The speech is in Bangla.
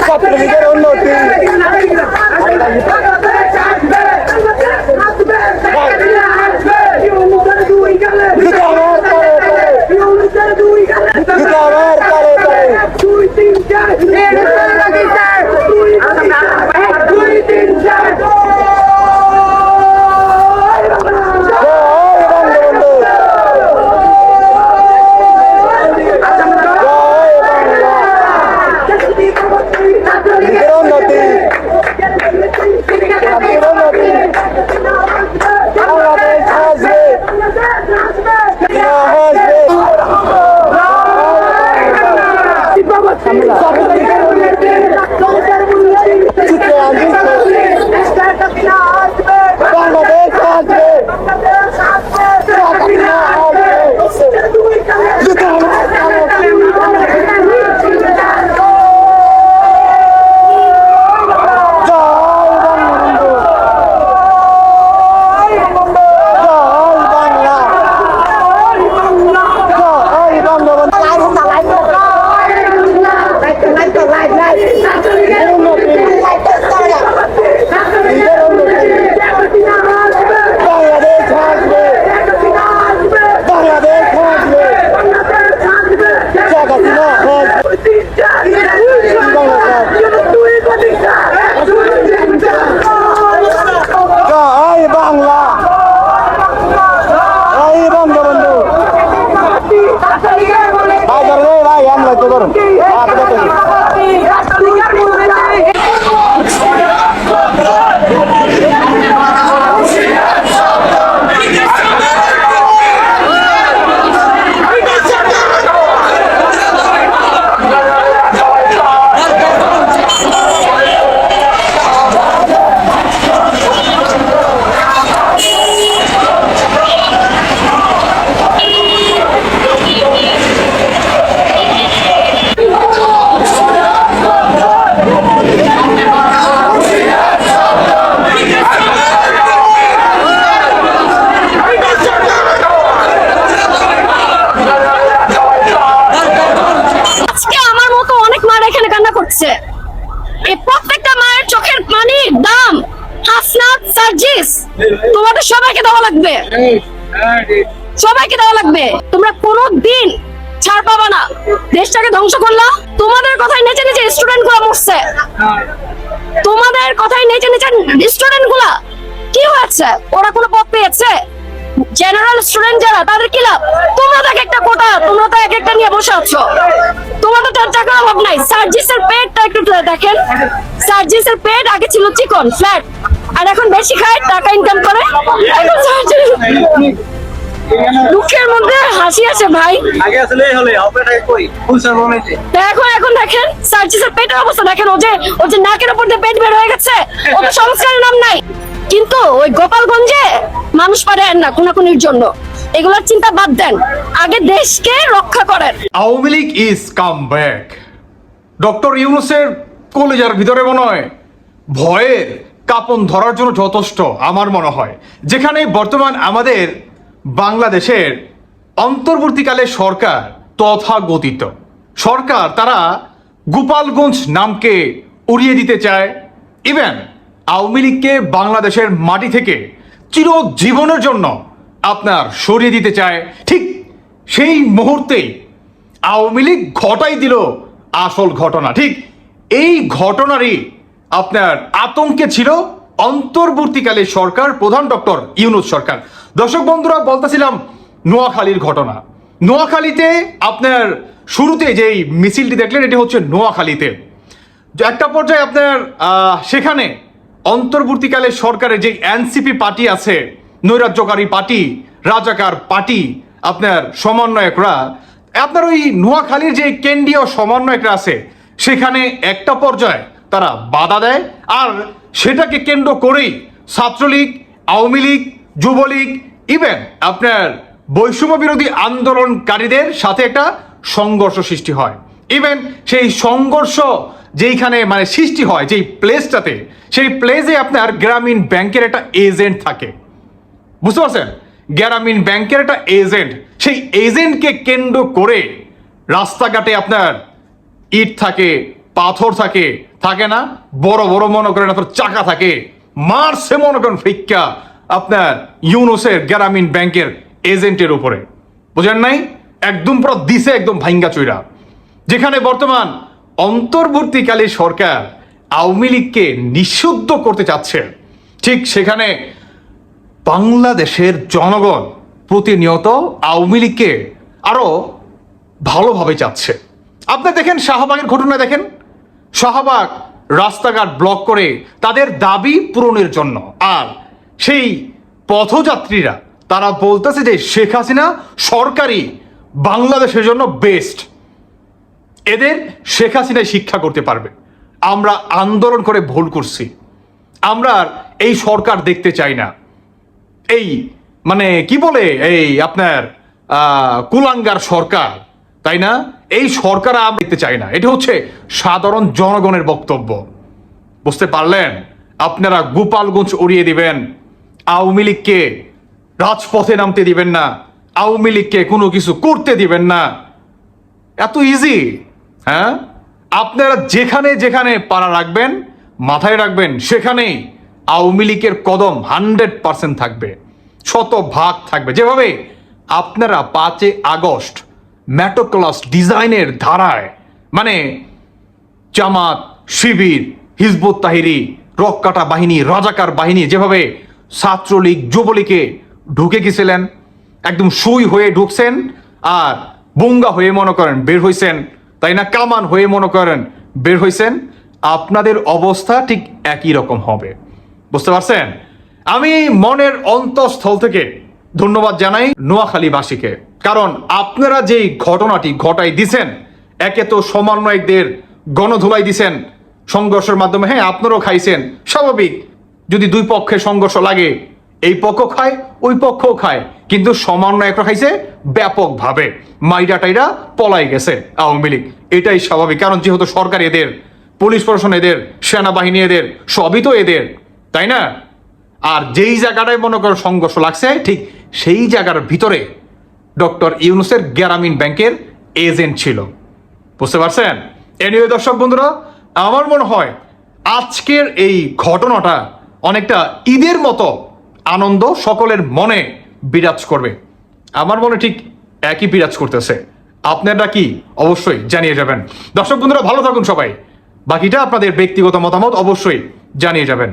Tá, Só pra কান্না এই প্রত্যেকটা মায়ের চোখের পানির দাম হাসনাত সার্জিস। তোমাদের সবাইকে দেওয়া লাগবে। সবাইকে দেওয়া লাগবে। তোমরা কোনো দিন ছাড় পাবা না। দেশটাকে ধ্বংস করলা। তোমাদের কথাই নেচে নেচে স্টুডেন্টগুলা মরছে। তোমাদের কথাই নেচে নেচে স্টুডেন্টগুলা কি হয়েছে? ওরা কোনো পথ পেয়েছে? জেনারেল স্টুডেন্ট যারা, তাদের কি লাভ? তোমরা তো এক একটা কোটা, তোমরা তো এক একটা নিয়ে বসে আছো। তোমাদের অভাব নাই। সার্জিসের পেটটা একটু দেখেন। সার্জিসের পেট আগে ছিল চিকন ফ্ল্যাট আর এখন বেশি খায় টাকা ইনকাম করে। দুঃখের মধ্যে হাসি আছে ভাই। আগে আসলে হলে অপারেটাকে কই ফুল সার্ভ হয়েছে এখন দেখেন সার্জিসের পেটের অবস্থা। দেখেন ও যে ও যে নাকের উপর দিয়ে পেট বের হয়ে গেছে ও তো সংস্কারের নাম নাই। কিন্তু ওই গোপালগঞ্জে মানুষ পারে না খুনাখুনির জন্য। এগুলোর চিন্তা বাদ দেন। আগে দেশকে রক্ষা করেন। Awami League is come back. Doctor ইউনুসের কলেজার ভিতরে মনে হয় ভয়ের কাপন ধরার জন্য যথেষ্ট, আমার মনে হয়। যেখানে বর্তমান আমাদের বাংলাদেশের অন্তর্বর্তীকালে সরকার তথাগতিত। সরকার তারা গোপালগঞ্জ নামকে উড়িয়ে দিতে চায়। ইভেন আওয়ামী লীগকে বাংলাদেশের মাটি থেকে চিরজীবনের জন্য আপনার সরিয়ে দিতে চায়। ঠিক সেই মুহূর্তেই আওয়ামী লীগ ঘটাই দিল আসল ঘটনা, ঠিক? এই ঘটনারই আপনার আতঙ্কে ছিল অন্তর্বর্তীকালে সরকার, প্রধান ডক্টর ইউনুস সরকার। দর্শক বন্ধুরা, বলতেছিলাম নোয়াখালীর ঘটনা। নোয়াখালীতে আপনার শুরুতে যেই মিছিলটি দেখলেন, এটি হচ্ছে নোয়াখালীতে। একটা পর্যায়ে আপনার সেখানে অন্তর্বর্তীকালে সরকারের যে এনসিপি পার্টি আছে, নৈরাজ্যকারী পার্টি, রাজাকার পার্টি, আপনার সমন্বয়করা আপনার ওই নোয়াখালীর যে কেন্দ্রীয় সমন্বয়করা আছে, সেখানে একটা পর্যায়ে তারা বাধা দেয়, আর সেটাকে কেন্দ্র করেই ছাত্রলীগ, আওয়ামী লীগ, যুবলীগ ইভেন আপনার বৈষম্য বিরোধী আন্দোলনকারীদের সাথে একটা সংঘর্ষ সৃষ্টি হয়। ইভেন সেই সংঘর্ষ যেইখানে মানে সৃষ্টি হয়, যেই প্লেসটাতে সেই প্লেসে আপনার গ্রামীণ ব্যাংকের একটা এজেন্ট থাকে। বুঝতে পারছেন? গ্রামীণ ব্যাংকের একটা এজেন্ট। সেই এজেন্টকে কেন্দ্র করে রাস্তাঘাটে আপনার ইট থাকে, পাথর থাকে থাকে না? বড় বড় মনে করেন আপনার চাকা থাকে। মারছে মনে করেন ফিক্কা আপনার ইউনুসের গ্রামীণ ব্যাংকের এজেন্টের উপরে। বুঝেন নাই? একদম পুরো দিছে, একদম ভাঙ্গা চুইরা। যেখানে বর্তমান অন্তর্বর্তীকালে সরকার আওয়ামী লীগকে নিষিদ্ধ করতে চাচ্ছে। ঠিক সেখানে বাংলাদেশের জনগণ প্রতিনিয়ত আওয়ামী লীগকে আরও ভালোভাবে চাচ্ছে। আপনি দেখেন শাহবাগের ঘটনা দেখেন? শাহবাগ রাস্তাঘাট ব্লক করে তাদের দাবি পূরণের জন্য। আর সেই পথযাত্রীরা, তারা বলতেছে যে শেখ হাসিনা সরকারি বাংলাদেশের জন্য বেস্ট এদের শেখ হাসিনায় শিক্ষা করতে পারবে। আমরা আন্দোলন করে ভুল করছি। আমরা এই সরকার দেখতে চাই না। এই মানে কি বলে এই আপনার কুলাঙ্গার সরকার, তাই না? এই সরকার আমরা দেখতে চাই না। এটা হচ্ছে সাধারণ জনগণের বক্তব্য। বুঝতে পারলেন? আপনারা গোপালগঞ্জ উড়িয়ে দিবেন। আওয়ামী লীগকে রাজপথে নামতে দিবেন না। আওয়ামী লীগকে কোনো কিছু করতে দিবেন না। এত ইজি হ্যাঁ? আপনারা যেখানে যেখানে পাড়া রাখবেন, মাথায় রাখবেন, সেখানেই আওয়ামী লীগের কদম হান্ড্রেড পার্সেন্ট থাকবে শত ভাগ থাকবে। যেভাবে আপনারা পাঁচে আগস্ট ম্যাটোক্লাস ডিজাইনের ধারায় মানে জামাত, শিবির, হিজবুত তাহিরি রক্কাটা বাহিনী, রাজাকার বাহিনী, যেভাবে ছাত্রলীগ, যুবলীগে ঢুকে গেছিলেন, একদম সুই হয়ে ঢুকছেন আর বুঙ্গা হয়ে মনে করেন বের হইছেন, তাই না? কামান হয়ে মনে করেন বের হইছেন। আপনাদের অবস্থা ঠিক একই রকম হবে। বুঝতে পারছেন? আমি মনের অন্তঃস্থল থেকে ধন্যবাদ জানাই নোয়াখালীবাসীকে। কারণ আপনারা যেই ঘটনাটি ঘটাই দিছেন, একে তো সমন্বয়কদের গণধুলাই দিছেন সংঘর্ষের মাধ্যমে। হ্যাঁ আপনারাও খাইছেন, স্বাভাবিক। যদি দুই পক্ষে সংঘর্ষ লাগে, এই পক্ষ খায়, ওই পক্ষও খায়। কিন্তু সমন্বয়করা খাইছে ব্যাপকভাবে। মাইরা টাইরা পলাই গেছে আওয়ামী লীগ। এটাই স্বাভাবিক। কারণ যেহেতু সরকার এদের, পুলিশ প্রশাসন এদের, সেনাবাহিনী এদের, সবই তো এদের। তাই না? আর যেই জায়গাটায় মনে করো সংঘর্ষ লাগছে, ঠিক সেই জায়গার ভিতরে ডক্টর ইউনুসের গ্রামীণ ব্যাংকের এজেন্ট ছিল। বুঝতে পারছেন? এনিওয়ে দর্শক বন্ধুরা, আমার মনে হয় আজকের এই ঘটনাটা অনেকটা ঈদের মতো আনন্দ সকলের মনে বিরাজ করবে। আমার মনে ঠিক একই বিরাজ করতেছে। আপনারা কি অবশ্যই জানিয়ে যাবেন। দর্শক বন্ধুরা, ভালো থাকুন সবাই। বাকিটা আপনাদের ব্যক্তিগত মতামত অবশ্যই জানিয়ে যাবেন।